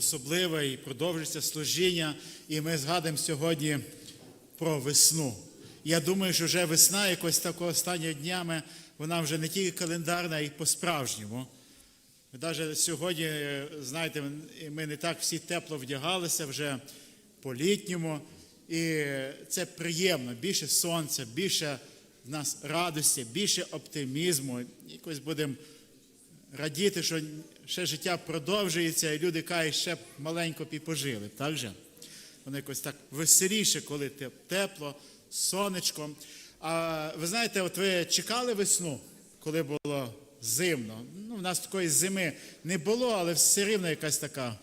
особливе і продовжується служіння, і ми згадуємо сьогодні про весну. Я думаю, що вже весна якось такого останнього днями, вона вже не тільки календарна, а й по-справжньому. Навіть сьогодні, е, знаєте, ми не так всі тепло вдягалися вже по-літньому. І це приємно, більше сонця, більше в нас радості, більше оптимізму. Якось будемо радіти, що ще життя продовжується, і люди кажуть, ще б маленько б і пожили. Так же? Воно якось так веселіше, коли тепло, сонечко. А ви знаєте, от ви чекали весну, коли було зимно. Ну, в нас такої зими не було, але все рівно якась така.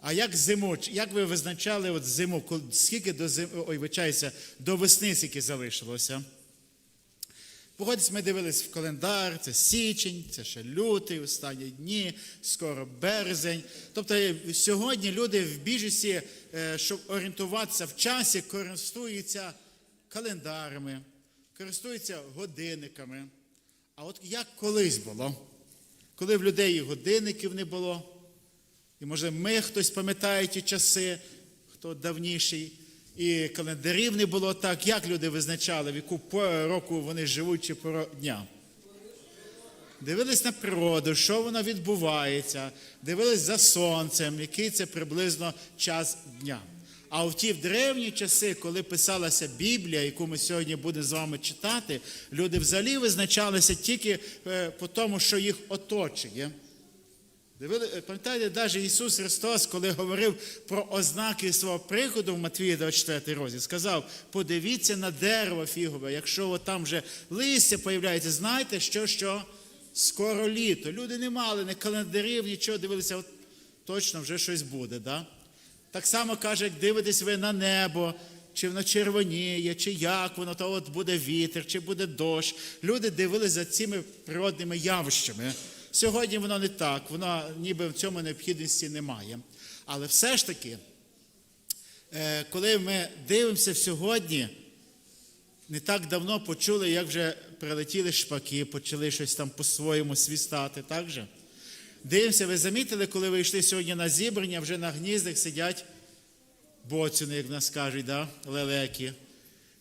А як зиму? Як ви визначали от зиму? Скільки до зим... Ой, вибачаюся, до весни скільки залишилося? Погодьтесь, ми дивились в календар, це січень, це ще лютий, останні дні, скоро березень. Тобто е, сьогодні люди в більшості, е, щоб орієнтуватися в часі, користуються календарами, користуються годинниками. А от як колись було, коли в людей годинників не було, і може ми хтось пам'ятає ті часи, хто давніший, і календарів не було так, як люди визначали, в яку пору року вони живуть чи пору дня. Дивились на природу, що воно відбувається, дивились за сонцем, який це приблизно час дня. А в ті в древні часи, коли писалася Біблія, яку ми сьогодні будемо з вами читати, люди взагалі визначалися тільки е, по тому, що їх оточує. Пам'ятаєте, навіть Ісус Христос, коли говорив про ознаки свого приходу в Матвії 24 розділ, сказав: подивіться на дерево фігове, якщо там вже листя появляється, знайте, що, що скоро літо. Люди не мали ні календарів, нічого дивилися, от точно вже щось буде. Да? Так само каже, як дивитесь ви на небо, чи воно червоніє, чи як воно, то от буде вітер, чи буде дощ. Люди дивилися за цими природними явищами. Сьогодні воно не так, воно ніби в цьому необхідності немає. Але все ж таки, е, коли ми дивимося сьогодні, не так давно почули, як вже прилетіли шпаки, почали щось там по-своєму свістати, так же? Дивимося, ви замітили, коли ви йшли сьогодні на зібрання, вже на гніздах сидять боцюни, як в нас кажуть, да? лелеки.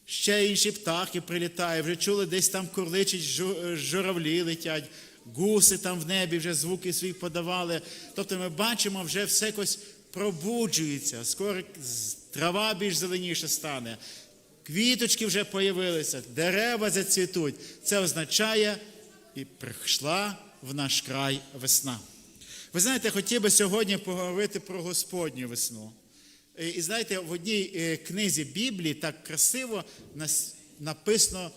Ще інші птахи прилітають, вже чули, десь там курличить журавлі летять, гуси там в небі вже звуки свої подавали. Тобто ми бачимо, вже все якось пробуджується, скоро трава більш зеленіше стане, квіточки вже появилися, дерева зацвітуть. Це означає, і прийшла в наш край весна. Ви знаєте, хотів би сьогодні поговорити про Господню весну. І знаєте, в одній е, книзі Біблії так красиво написано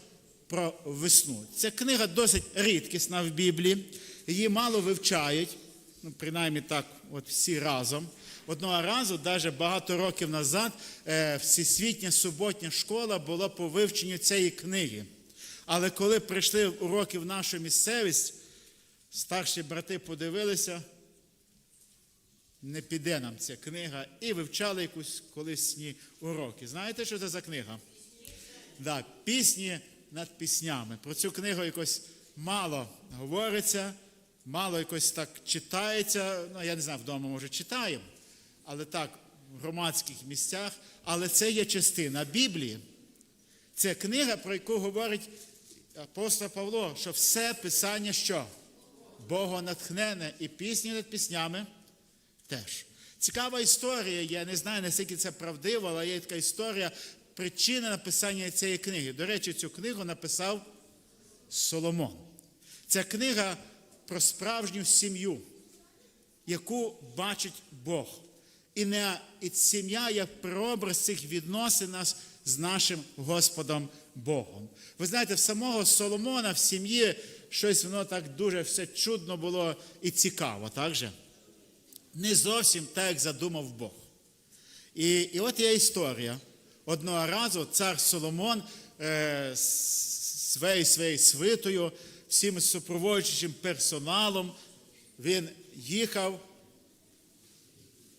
про весну. Ця книга досить рідкісна в Біблії, її мало вивчають, ну, принаймні так, от всі разом. Одного разу, навіть багато років назад, е, всесвітня суботня школа була по вивченню цієї книги. Але коли прийшли уроки в нашу місцевість, старші брати подивилися, не піде нам ця книга, і вивчали якусь колисні уроки. Знаєте, що це за книга? Да, пісні над піснями. Про цю книгу якось мало говориться, мало якось так читається. Ну, я не знаю, вдома, може, читаємо, але так, в громадських місцях. Але це є частина Біблії. Це книга, про яку говорить апостол Павло, що все писання що? Богонатхнене і пісні над піснями теж. Цікава історія, я не знаю, наскільки це правдиво, але є така історія, причина написання цієї книги. До речі, цю книгу написав Соломон. Ця книга про справжню сім'ю, яку бачить Бог. І, не, і сім'я як прообраз цих відносин нас з нашим Господом Богом. Ви знаєте, в самого Соломона в сім'ї щось воно так дуже все чудно було і цікаво, так же? Не зовсім так, як задумав Бог. І, і от є історія. Одного разу цар Соломон е, своєю своєю свитою, всім супроводжуючим персоналом, він їхав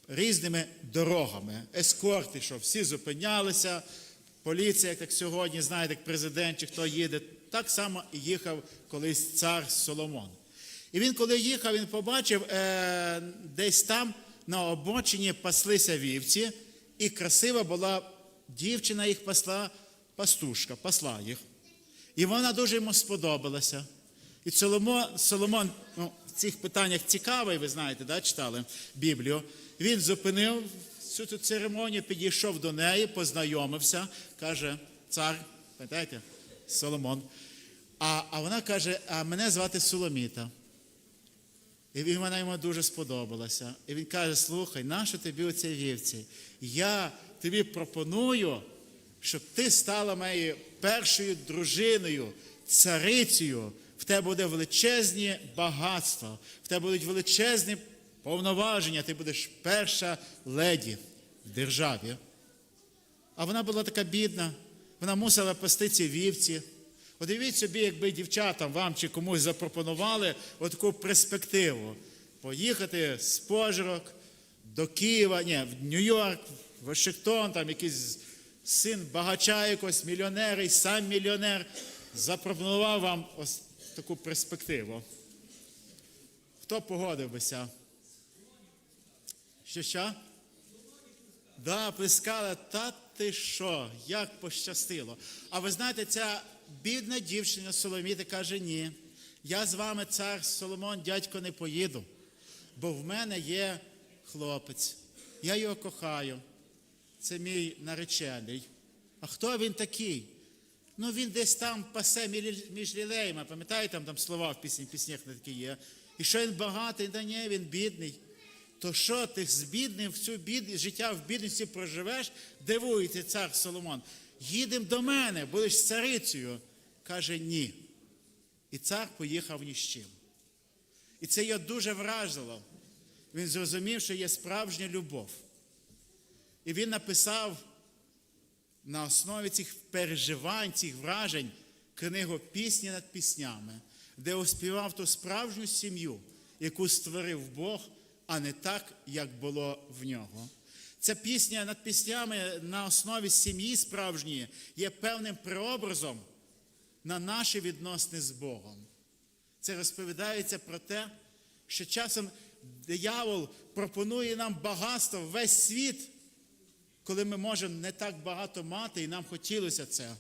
різними дорогами. Ескорт ішов, всі зупинялися. Поліція, як сьогодні, знаєте, як президент чи хто їде, так само і їхав колись цар Соломон. І він, коли їхав, він побачив, е, десь там на обочині паслися вівці, і красива була дівчина їх пасла, пастушка, пасла їх. І вона дуже йому сподобалася. І Соломон, Соломон ну, в цих питаннях цікавий, ви знаєте, да, читали Біблію. Він зупинив цю, цю церемонію, підійшов до неї, познайомився, каже, цар, пам'ятаєте, Соломон. А, а вона каже: а мене звати Соломіта. І він- вона йому дуже сподобалася. І він каже: слухай, нащо тобі оці вівці? Я тобі пропоную, щоб ти стала моєю першою дружиною, царицею. В тебе буде величезні багатства, в тебе будуть величезні повноваження, ти будеш перша леді в державі. А вона була така бідна, вона мусила пасти ці вівці. Уявіть собі, якби дівчатам вам чи комусь запропонували таку перспективу. Поїхати з пожирок до Києва, ні, в Нью-Йорк, Вашингтон, там якийсь син багача якогось, мільйонер, і сам мільйонер, запропонував вам ось таку перспективу. Хто погодив бися? Що що? Да, плескали, та ти що, як пощастило. А ви знаєте, ця бідна дівчина Соломіта каже: ні, я з вами, цар Соломон, дядько, не поїду, бо в мене є хлопець, я його кохаю. Це мій наречений. А хто він такий? Ну він десь там пасе між лілеями, пам'ятаєте, там, там слова в пісні, піснях не такі є. І що він багатий, да ні, він бідний. То що ти з бідним в цю життя в бідності проживеш, дивується цар Соломон. Їдемо до мене, будеш царицею. Каже ні. І цар поїхав ні з чим. І це його дуже вразило. Він зрозумів, що є справжня любов. І він написав на основі цих переживань, цих вражень книгу Пісні над піснями, де оспівав ту справжню сім'ю, яку створив Бог, а не так, як було в нього. Ця пісня над піснями на основі сім'ї справжньої є певним прообразом на наші відносини з Богом. Це розповідається про те, що часом диявол пропонує нам багатство весь світ, коли ми можемо не так багато мати, і нам хотілося це.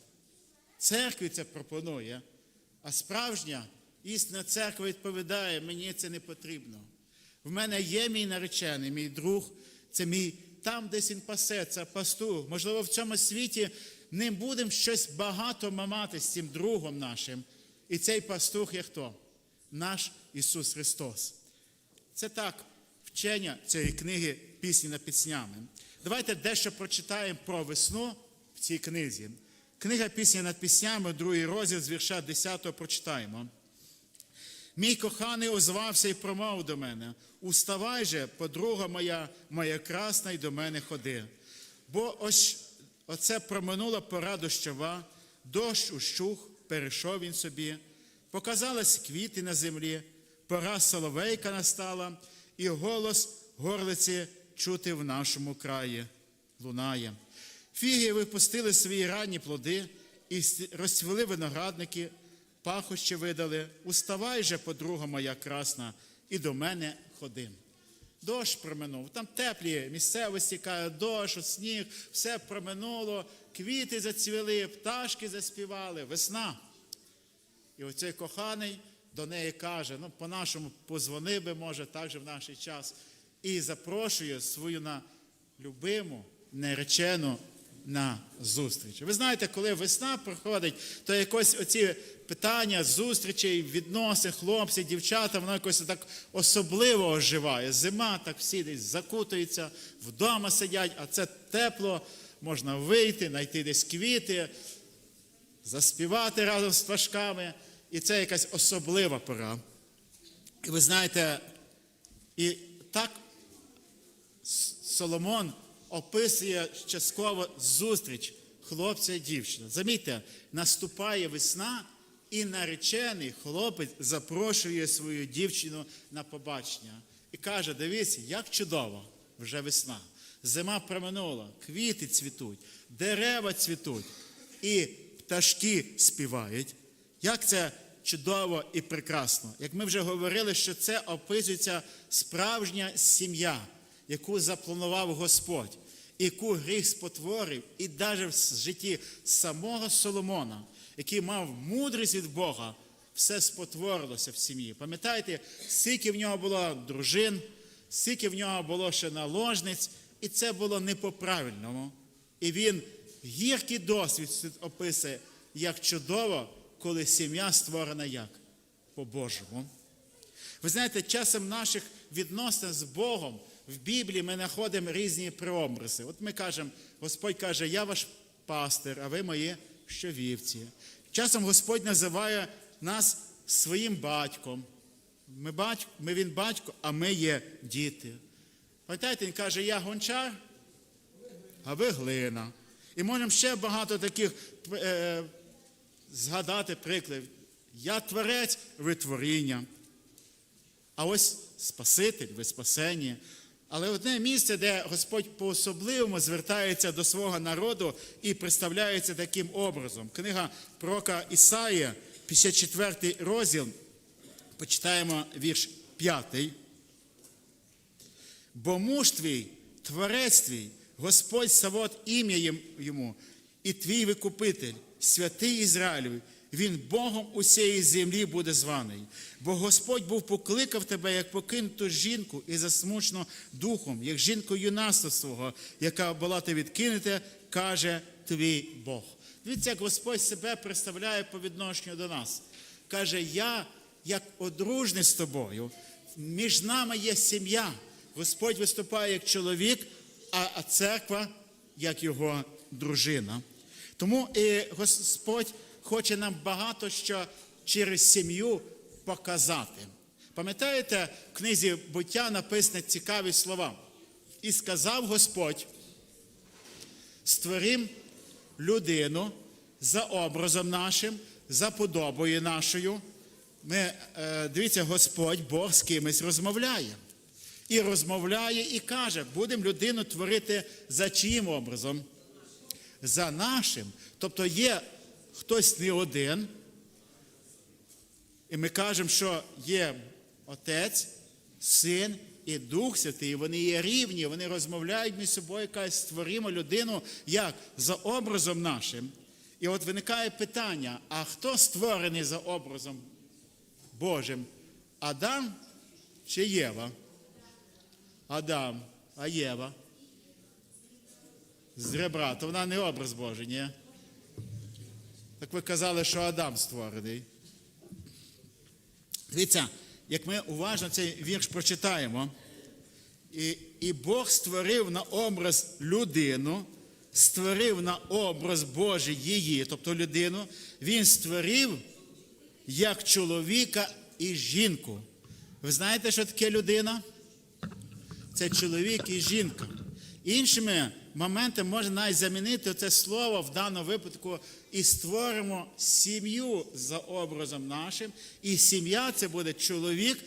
Церкві це пропонує, а справжня істинна церква відповідає, мені це не потрібно. В мене є мій наречений, мій друг, це мій там, десь він пасе, це пастух. Можливо, в цьому світі не будемо щось багато мамати з цим другом нашим. І цей пастух є хто? Наш Ісус Христос. Це так, вчення цієї книги пісні над піснями. Давайте дещо прочитаємо про весну в цій книзі. Книга пісні над піснями, другий розділ з вірша 10 прочитаємо. Мій коханий озвався і промов до мене: Уставай же, подруга моя, моя красна, й до мене ходи. Бо ось оце проминула пора дощова, дощ ущух, перейшов він собі, показались квіти на землі, пора соловейка настала, і голос горлиці чути в нашому краї лунає. Фіги випустили свої ранні плоди і розцвіли виноградники, пахощі видали. Уставай же, подруга моя красна, і до мене ходи. Дощ проминув. Там теплі місцевості, каже, дощ, сніг, все проминуло, квіти зацвіли, пташки заспівали, весна. І оцей коханий до неї каже: ну, по-нашому позвони би, може, так же в наш час, і запрошує свою на любиму, наречену на зустріч. Ви знаєте, коли весна проходить, то якось оці питання зустрічей, відносин, хлопці, дівчата, воно якось так особливо оживає. Зима, так всі десь закутуються, вдома сидять, а це тепло, можна вийти, знайти десь квіти, заспівати разом з пташками. І це якась особлива пора. І ви знаєте, і так Соломон описує частково зустріч хлопця і дівчини. Замітьте, наступає весна, і наречений хлопець запрошує свою дівчину на побачення. І каже: дивіться, як чудово, вже весна. Зима проминула, квіти цвітуть, дерева цвітуть, і пташки співають. Як це чудово і прекрасно. Як ми вже говорили, що це описується справжня сім'я, яку запланував Господь, яку гріх спотворив, і навіть в житті самого Соломона, який мав мудрість від Бога, все спотворилося в сім'ї. Пам'ятаєте, скільки в нього було дружин, скільки в нього було ще наложниць, і це було не по-правильному. І він гіркий досвід описує, як чудово, коли сім'я створена як? По-божому. Ви знаєте, часом наших відносин з Богом в Біблії ми знаходимо різні прообрази. От ми кажемо, Господь каже, я ваш пастир, а ви мої щовівці. Часом Господь називає нас своїм батьком. Ми, батько, ми він батько, а ми є діти. Пам'ятаєте, він каже, я гончар, а ви глина. І можемо ще багато таких е, згадати прикладів. Я творець, ви творіння. А ось Спаситель, ви спасені. Але одне місце, де Господь по-особливому звертається до свого народу і представляється таким образом. Книга пророка Ісаїя, 54 розділ, почитаємо вірш 5. Бо муж твій, творець твій, Господь Савот ім'я йому, і твій викупитель, святий Ізраїлеві, він Богом усієї землі буде званий. Бо Господь був покликав тебе, як покинуту жінку і засмучену духом, як жінку юнацтва свого, яка була ти відкинута, каже твій Бог. Дивіться, як Господь себе представляє по відношенню до нас. Каже, я, як одружний з тобою, між нами є сім'я. Господь виступає як чоловік, а церква як його дружина. Тому і Господь хоче нам багато що через сім'ю показати. Пам'ятаєте, в книзі буття написані цікаві слова. І сказав Господь: створим людину за образом нашим, за подобою нашою. Ми, Дивіться, Господь Бог з кимось розмовляє. І розмовляє і каже, будемо людину творити за чиїм образом? За нашим. Тобто є хтось не один. І ми кажемо, що є Отець, Син і Дух Святий, вони є рівні, вони розмовляють між собою, кажуть, створимо людину як? За образом нашим. І от виникає питання: а хто створений за образом Божим? Адам чи Єва? Адам, а Єва? З ребра, то вона не образ Божий, ні? Так ви казали, що Адам створений. Дивіться, як ми уважно цей вірш прочитаємо, і, і Бог створив на образ людину, створив на образ Божий її, тобто людину, Він створив як чоловіка і жінку. Ви знаєте, що таке людина? Це чоловік і жінка. Іншими моментами можна навіть замінити це слово в даному випадку і створимо сім'ю за образом нашим. І сім'я це буде чоловік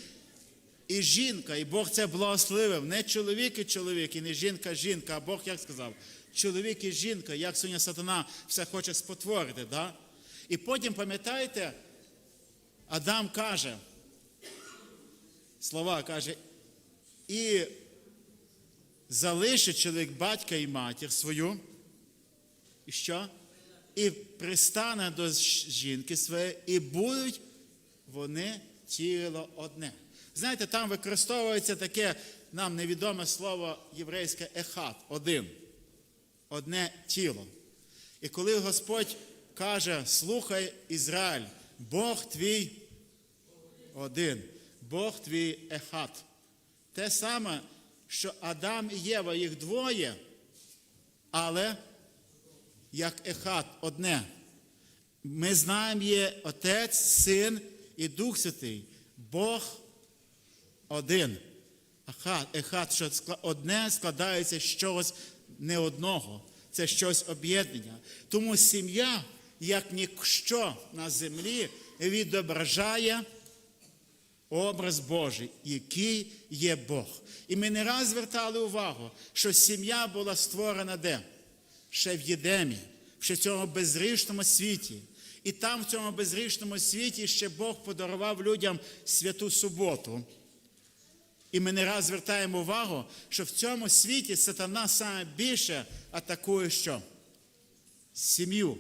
і жінка. І Бог це благословив. Не чоловік і чоловік, і не жінка, жінка. А Бог як сказав? Чоловік і жінка, як сьогодні сатана все хоче спотворити. Да? І потім, пам'ятаєте, Адам каже, слова каже, і залишить чоловік батька і матір свою, і що? І пристане до жінки своєї, і будуть вони тіло одне. Знаєте, там використовується таке нам невідоме слово єврейське ехат, один, одне тіло. І коли Господь каже, слухай Ізраїль, Бог твій один, Бог твій ехат. Те саме що Адам і Єва їх двоє, але як ехат одне. Ми знаємо, є Отець, Син і Дух Святий. Бог один. Ехат, ехат, що одне складається з чогось не одного. Це щось об'єднання. Тому сім'я, як ніщо на землі, відображає образ Божий, який є Бог. І ми не раз звертали увагу, що сім'я була створена де? Ще в Єдемі, ще в цьому безрішному світі. І там, в цьому безгрішному світі, ще Бог подарував людям святу суботу. І ми не раз звертаємо увагу, що в цьому світі сатана саме більше атакує що? Сім'ю.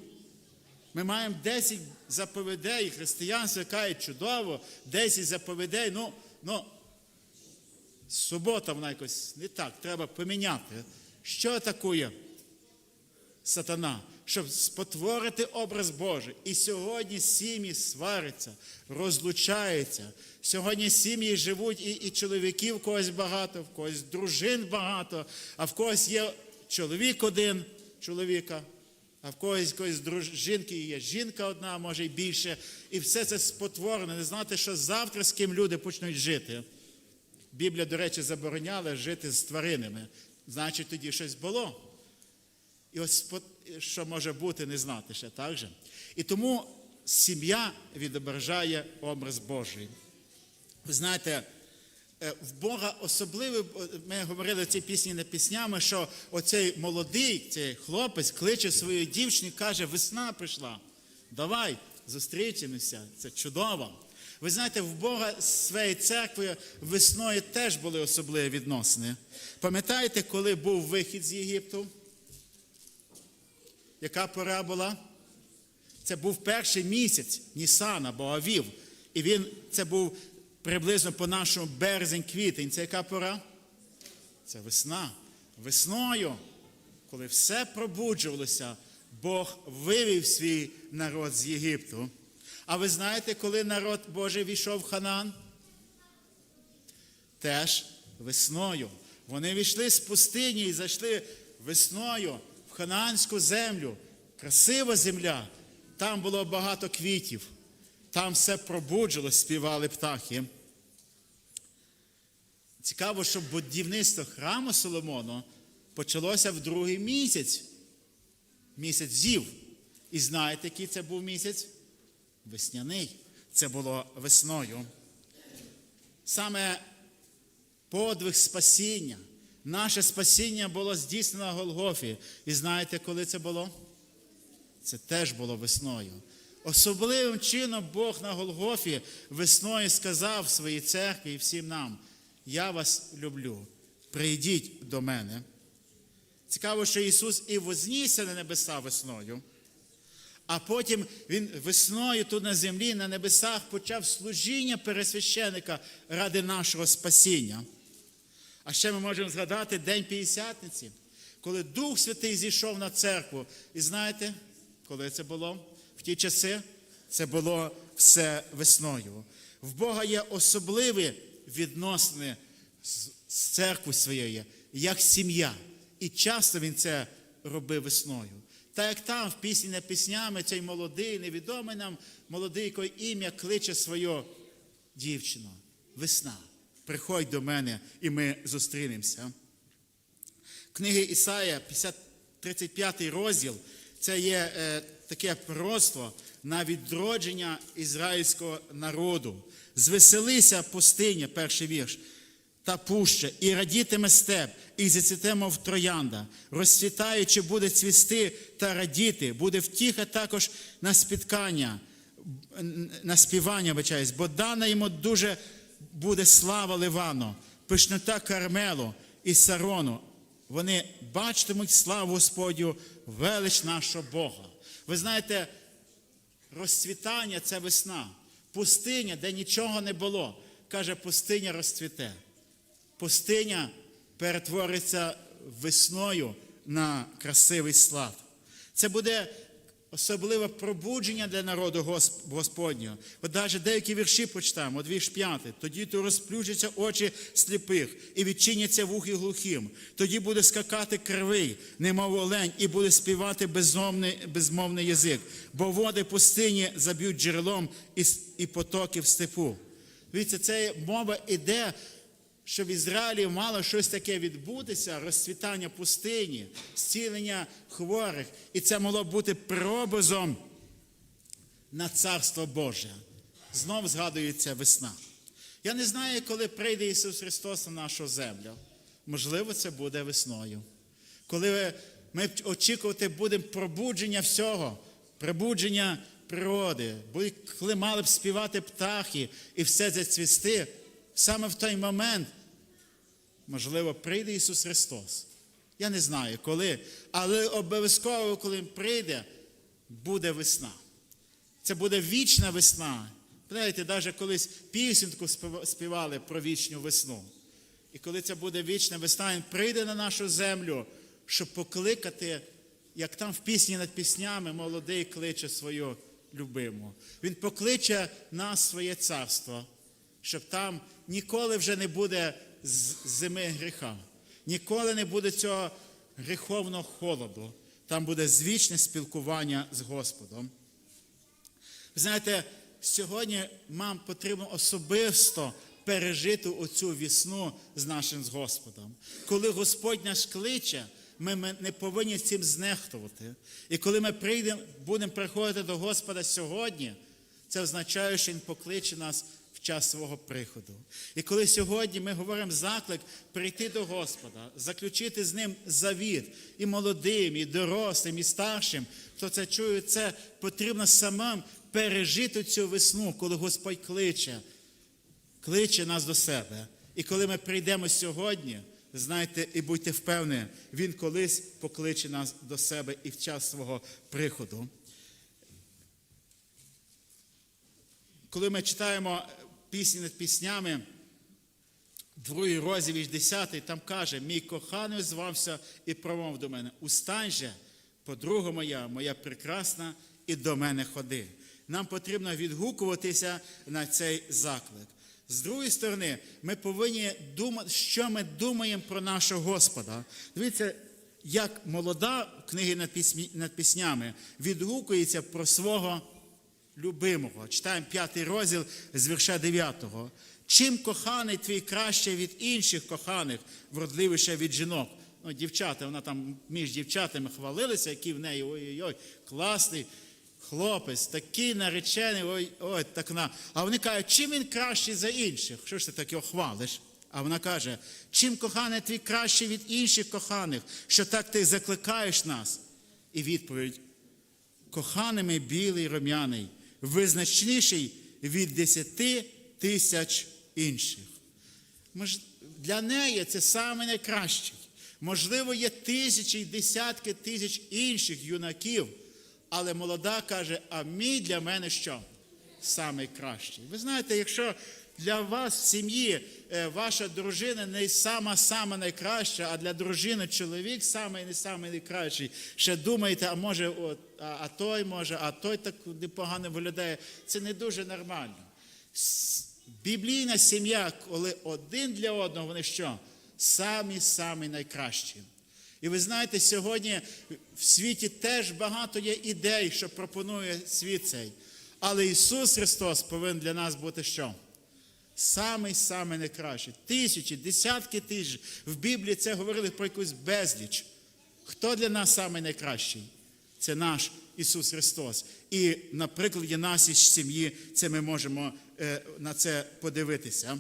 Ми маємо 10 заповідей, християнство каже чудово, 10 заповідей, ну, ну, субота вона якось не так, треба поміняти. Що атакує сатана? Щоб спотворити образ Божий. І сьогодні сім'ї сваряться, розлучаються. Сьогодні сім'ї живуть і, і чоловіків в когось багато, в когось дружин багато, а в когось є чоловік один чоловіка, а в когось, когось друж... жінки є жінка одна, може й більше. І все це спотворене. Не знати, що завтра з ким люди почнуть жити. Біблія, до речі, забороняла жити з тваринами. Значить, тоді щось було. І ось що може бути, не знати ще так же. І тому сім'я відображає образ Божий. Ви знаєте, в Бога особливий, ми говорили в цій пісні не піснями, що оцей молодий, цей хлопець кличе свою дівчину і каже, весна прийшла. Давай, зустрічемося, це чудово. Ви знаєте, в Бога з своєю церквою весною теж були особливі відносини. Пам'ятаєте, коли був вихід з Єгипту? Яка пора була? Це був перший місяць Нісана, або Авів. І він, це був приблизно по нашому березень-квітень. Це яка пора? Це весна. Весною, коли все пробуджувалося, Бог вивів свій народ з Єгипту. А ви знаєте, коли народ Божий війшов в Ханан? Теж весною. Вони війшли з пустині і зайшли весною в ханаанську землю. Красива земля. Там було багато квітів. Там все пробуджилось, співали птахи. Цікаво, що будівництво храму Соломону почалося в другий місяць. Місяць зів. І знаєте, який це був місяць? Весняний. Це було весною. Саме подвиг спасіння. Наше спасіння було здійснено на Голгофі. І знаєте, коли це було? Це теж було весною. Особливим чином Бог на Голгофі весною сказав своїй церкві і всім нам: Я вас люблю, прийдіть до мене. Цікаво, що Ісус і вознісся на небеса весною, а потім Він весною тут на землі, на небесах почав служіння пересвященика ради нашого спасіння. А ще ми можемо згадати День П'ятдесятниці, коли Дух Святий зійшов на церкву. І знаєте, коли це було? Ті часи це було все весною. В Бога є особливі відносини з церквою своєю, як сім'я. І часто він це робив весною. Та як там в пісні не піснями цей молодий, невідомий нам молодий який ім'я кличе свою дівчину. Весна. Приходь до мене, і ми зустрінемося. Книги Ісая, 35 розділ, це є е, таке пророцтво на відродження ізраїльського народу. Звеселися пустиня, перший вірш, та пуща, і радітиме степ, і зацвіте, мов троянда, розцвітаючи, буде цвісти та радіти, буде втіха також на спіткання, на співання, вибачаюсь, бо дана йому дуже буде слава Ливану, пишнота Кармелу і Сарону. Вони бачитимуть славу Господню, велич нашого Бога. Ви знаєте, розцвітання це весна. Пустиня, де нічого не було. Каже, пустиня розцвіте. Пустиня перетвориться весною на красивий слад. Це буде особливе пробудження для народу Господнього. От навіть деякі вірші почитаємо, от вірш 5. Тоді то розплющаться очі сліпих і відчиняться вухи глухим. Тоді буде скакати кривий, немов олень, і буде співати безмовний, безмовний язик, бо води пустині заб'ють джерелом і потоки в степу. Дивіться, це мова іде. Що в Ізраїлі мало щось таке відбутися, розцвітання пустині, зцілення хворих, і це могло бути пробозом на Царство Боже. Знов згадується весна. Я не знаю, коли прийде Ісус Христос на нашу землю. Можливо, це буде весною. Коли ми очікувати будемо пробудження всього, пробудження природи, коли мали б співати птахи і все зацвісти, саме в той момент, можливо, прийде Ісус Христос. Я не знаю коли, але обов'язково, коли Він прийде, буде весна. Це буде вічна весна. Знаєте, навіть колись пісеньку співали про вічну весну. І коли це буде вічна весна, він прийде на нашу землю, щоб покликати, як там в пісні над піснями молодий кличе свою любиму. Він покличе нас своє царство, щоб там ніколи вже не буде зими гріха, ніколи не буде цього гріховного холоду. Там буде звічне спілкування з Господом. Ви знаєте, сьогодні нам потрібно особисто пережити оцю вісну з нашим з Господом. Коли Господь нас кличе, ми не повинні цим знехтувати. І коли ми прийдемо, будемо приходити до Господа сьогодні, це означає, що Він покличе нас час свого приходу. І коли сьогодні ми говоримо заклик прийти до Господа, заключити з ним завіт і молодим, і дорослим, і старшим, хто це чує, це потрібно самим пережити цю весну, коли Господь кличе, кличе нас до себе. І коли ми прийдемо сьогодні, знайте і будьте впевнені, Він колись покличе нас до себе і в час свого приходу. Коли ми читаємо пісні над піснями, другий розділ, вірш 10, там каже, мій коханий звався і промов до мене. Устань же, подруга моя, моя прекрасна, і до мене ходи. Нам потрібно відгукуватися на цей заклик. З другої сторони, ми повинні думати, що ми думаємо про нашого Господа. Дивіться, як молода книги над піснями відгукується про свого любимого. Читаємо п'ятий розділ з вірша 9. Чим коханий твій краще від інших коханих, вродливіше від жінок? Ну, дівчата, вона там між дівчатами хвалилися, які в неї ой-ой-ой, класний хлопець, такий наречений, ой, ой, так на. А вони кажуть, чим він кращий за інших? Що ж ти так його хвалиш? А вона каже: чим коханий твій кращий від інших коханих, що так ти закликаєш нас? І відповідь: коханими білий рум'яний, визначніший від десяти тисяч інших. Для неї це саме найкращий. Можливо, є тисячі і десятки тисяч інших юнаків, але молода каже, а мій для мене що? Самий кращий. Ви знаєте, якщо для вас в сім'ї е, ваша дружина не сама сама найкраща, а для дружини чоловік самий не самий найкращий, ще думаєте, а може, от, а, а той може, а той так непогано виглядає, це не дуже нормально. Біблійна сім'я, коли один для одного, вони що? Самі-самі найкращі. І ви знаєте, сьогодні в світі теж багато є ідей, що пропонує світ цей. Але Ісус Христос повинен для нас бути що? Самий самий найкращий. Тисячі, десятки тисяч. В Біблії це говорили про якусь безліч. Хто для нас самий найкращий? Це наш Ісус Христос. І на прикладі нашої сім'ї це ми можемо е, на це подивитися.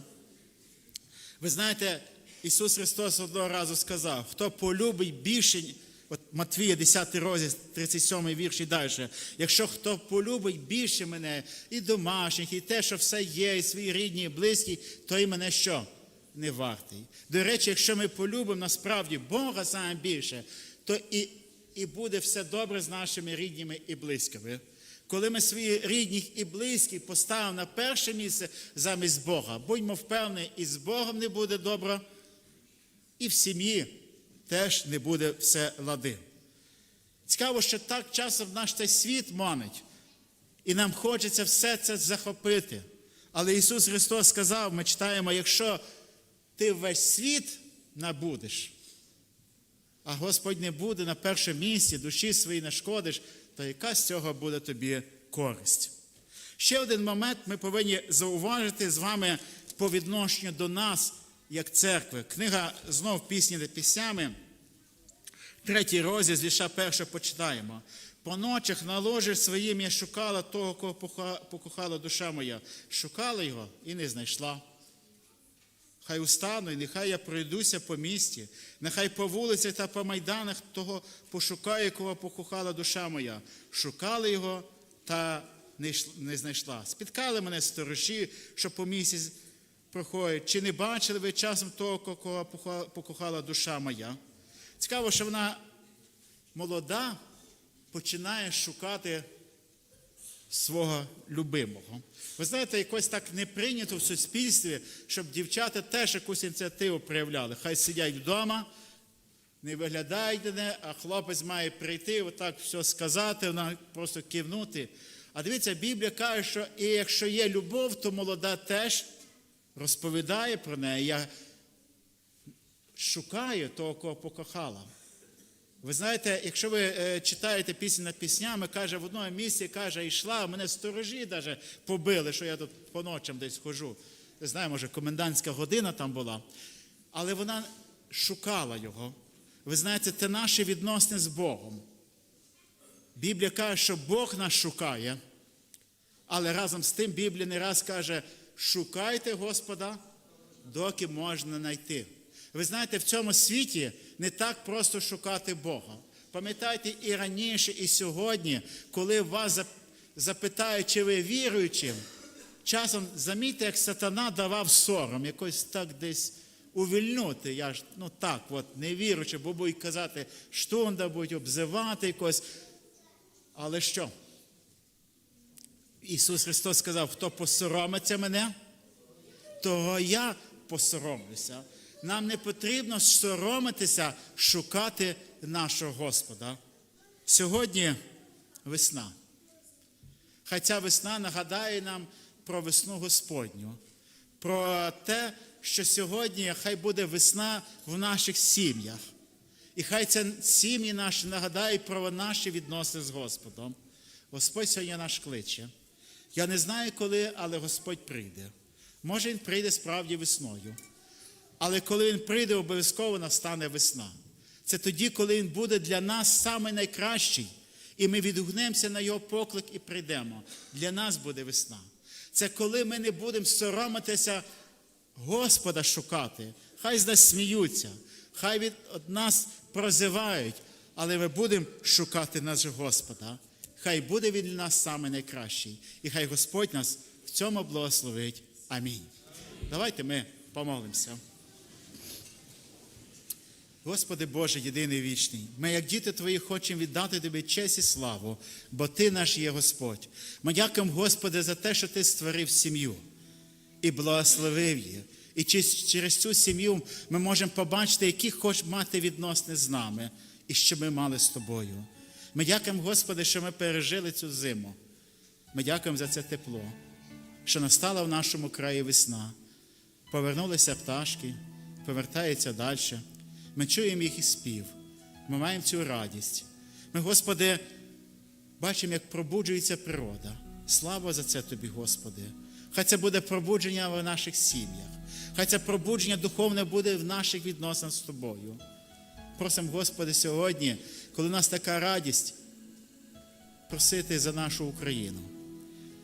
Ви знаєте, Ісус Христос одного разу сказав, хто полюбить більше, Матвія, 10 розділ, 37 вірш і далі. Якщо хто полюбить більше мене, і домашніх, і те, що все є, і свої рідні, і близькі, то і мене що? Не вартий. До речі, якщо ми полюбимо насправді Бога саме більше, то і, і буде все добре з нашими рідними і близькими. Коли ми свої рідних і близькі поставимо на перше місце замість Бога, будьмо впевнені, і з Богом не буде добре, і в сім'ї теж не буде все лади. Цікаво, що так часом наш цей світ манить, і нам хочеться все це захопити. Але Ісус Христос сказав, ми читаємо, якщо ти весь світ набудеш, а Господь не буде на першому місці, душі свої нашкодиш, то яка з цього буде тобі користь? Ще один момент ми повинні зауважити з вами по відношенню до нас, як церкви. Книга знов пісні та піснями, третій розділ, з віша почитаємо. По ночах на ложі своїм я шукала того, кого покохала душа моя. Шукала його і не знайшла. Хай устану, і нехай я пройдуся по місті, нехай по вулицях та по майданах того пошукаю, кого покохала душа моя. Шукали його та не знайшла. Спіткали мене сторожі, що по місяць проходять. Чи не бачили ви часом того, кого покохала душа моя? Цікаво, що вона молода починає шукати свого любимого. Ви знаєте, якось так не прийнято в суспільстві, щоб дівчата теж якусь ініціативу проявляли. Хай сидять вдома, не виглядають не, а хлопець має прийти, отак все сказати, вона просто кивнути. А дивіться, Біблія каже, що і якщо є любов, то молода теж розповідає про неї. Я шукаю того, кого покохала. Ви знаєте, якщо ви е, читаєте пісні над піснями, каже, в одному місці каже, йшла, мене сторожі даже побили, що я тут по ночам десь хожу. Не знаю, може, комендантська година там була. Але вона шукала його. Ви знаєте, це наші відносини з Богом. Біблія каже, що Бог нас шукає, але разом з тим Біблія не раз каже: шукайте Господа, доки можна знайти. Ви знаєте, в цьому світі не так просто шукати Бога. Пам'ятайте і раніше, і сьогодні, коли вас запитають, чи ви віруючим, часом замітьте, як сатана давав сором, якось так десь увільнути. Я ж ну так, от не віруючи, бо будуть казати, штунда, будуть обзивати якось. Але що? Ісус Христос сказав, хто посоромиться мене, того я посоромлюся. Нам не потрібно соромитися, шукати нашого Господа. Сьогодні весна. Хай ця весна нагадає нам про весну Господню, про те, що сьогодні хай буде весна в наших сім'ях. І хай це сім'ї наші нагадають про наші відносини з Господом. Господь сьогодні наш кличе. Я не знаю коли, але Господь прийде. Може, Він прийде справді весною. Але коли Він прийде, обов'язково настане весна. Це тоді, коли Він буде для нас саме найкращий, і ми відгукнемося на Його поклик і прийдемо. Для нас буде весна. Це коли ми не будемо соромитися Господа шукати. Хай з нас сміються, хай від нас прозивають, але ми будемо шукати нашого Господа. Хай буде він для нас саме найкращий. І хай Господь нас в цьому благословить. Амінь. Давайте ми помолимося. Господи Боже, єдиний вічний, ми, як діти Твої, хочемо віддати Тобі честь і славу, бо Ти наш є Господь. Ми дякуємо, Господи, за те, що Ти створив сім'ю і благословив її. І через цю сім'ю ми можемо побачити, які хочеш мати відносини з нами, і що ми мали з тобою. Ми дякуємо, Господи, що ми пережили цю зиму. Ми дякуємо за це тепло, що настала в нашому краї весна. Повернулися пташки, повертаються далі. Ми чуємо їх і спів. Ми маємо цю радість. Ми, Господи, бачимо, як пробуджується природа. Слава за це Тобі, Господи. Хай це буде пробудження в наших сім'ях. Хай це пробудження духовне буде в наших відносинах з Тобою. Просимо, Господи, сьогодні, коли у нас така радість, просити за нашу Україну,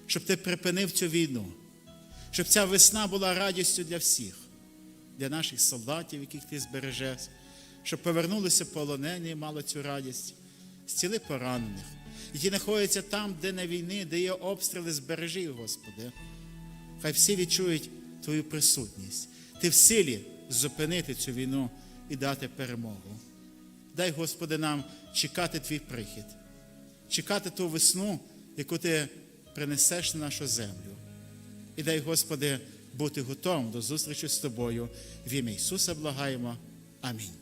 щоб Ти припинив цю війну, щоб ця весна була радістю для всіх, для наших солдатів, яких Ти збережеш, щоб повернулися полонені і мали цю радість, зціли поранених, які знаходяться там, де на війни, де є обстріли, збережи, Господи. Хай всі відчують Твою присутність. Ти в силі зупинити цю війну і дати перемогу. Дай, Господи, нам чекати Твій прихід, чекати ту весну, яку Ти принесеш на нашу землю. І дай, Господи, бути готовим до зустрічі з Тобою. В ім'я Ісуса благаємо. Амінь.